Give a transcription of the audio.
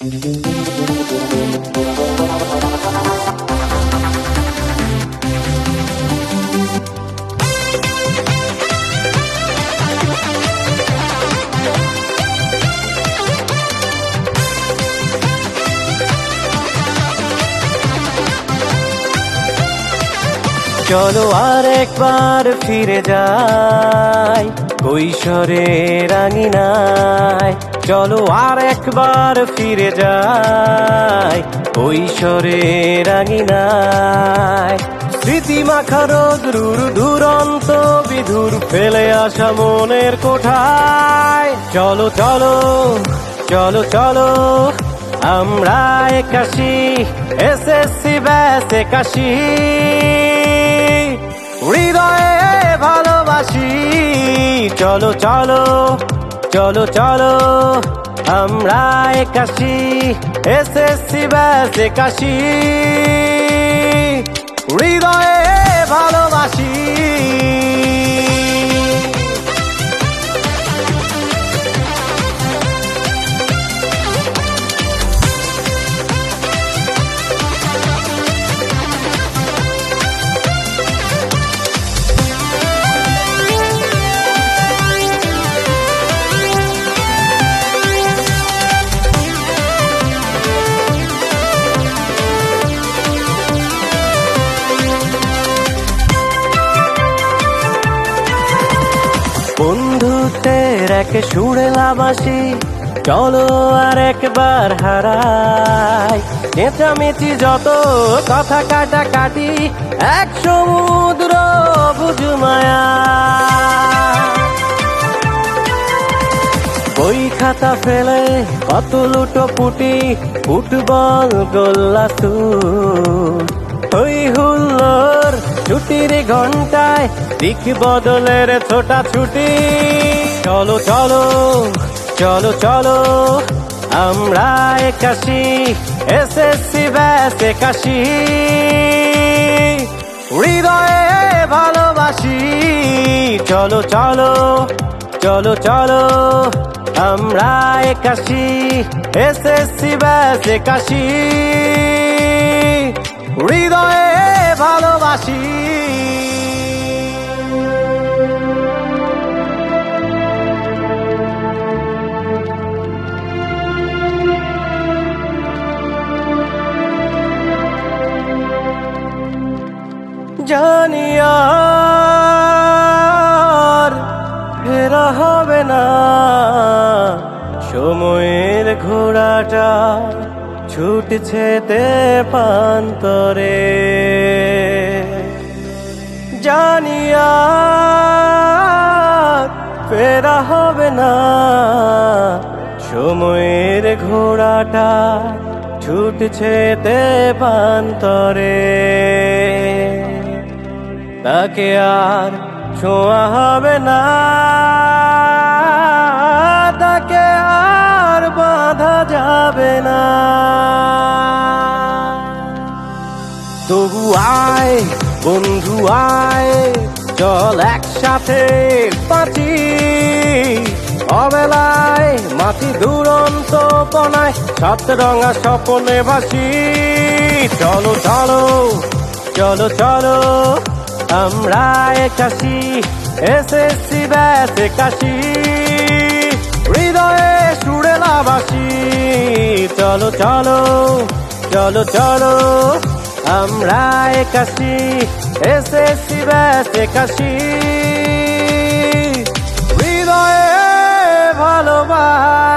চলো আর একবার ফিরে যাই। কৈশোরে রাঙিনায় চলো আর একবার ফিরে যাই। কৈশোরে রাঙিনায় স্মৃতি মাখার দ্রুর দুরন্ত, বিধুর ফেলে আসা মনের কোঠায়। চলো চলো চলো চলো, আমরা একাশি, এসএসসি ব্যাস একাশি। চলো চলো চলো চলো আমরা একাশি এসএসসি ব্যাস একাশি। হৃদয়ে ভালোবাসি। বন্ধুত্বের এক সুরে লাবাসি। চলো আর একবার হারাই। চেঁচামেচি যত কথা কাটা কাটি এক সমুদ্র বুঝু মায়া। বই খাতা ফেলে কত লুটো পুটি, ফুটবল গোল্লাসু হই হুল্লোর ছুটির ঘন্টায় দিক বদলের ছোটা ছুটি। চলো চলো চলো চলো। আমরা একাশি, এসএসসি ব্যাস একাশি। হৃদয়ে ভালোবাসি। চলো চলো চলো চলো। আমরা একাশি, এসএসসি ব্যাস একাশি। হৃদয়ে ভালোবাসি। জানি আর ফেরা হবে না। সময়ের ঘোড়াটা ছুটছে তে পান্তরে জানি আর ফেরা হবে না। সময়ের ঘোড়াটা ছুটছে তে পান্তরে তাকে আর ছোঁয়া হবে না। তাকে আর বাঁধা যাবে না। তবু আয়, বন্ধু আয়, চল একসাথে বাঁচি। অবেলায় মাটি দুরন্ত পনায় সাত রঙা স্বপনে ভাসি। চলো চলো চলো চলো আমরা একাশি এসেছি ব্যাচ একাশি। হৃদয়ে সুরেলা লাবাসি চলো চলো চলো চলো, আমরা একাশি এসেছি ব্যাচ একাশি। হৃদয়ে ভালোবাসা।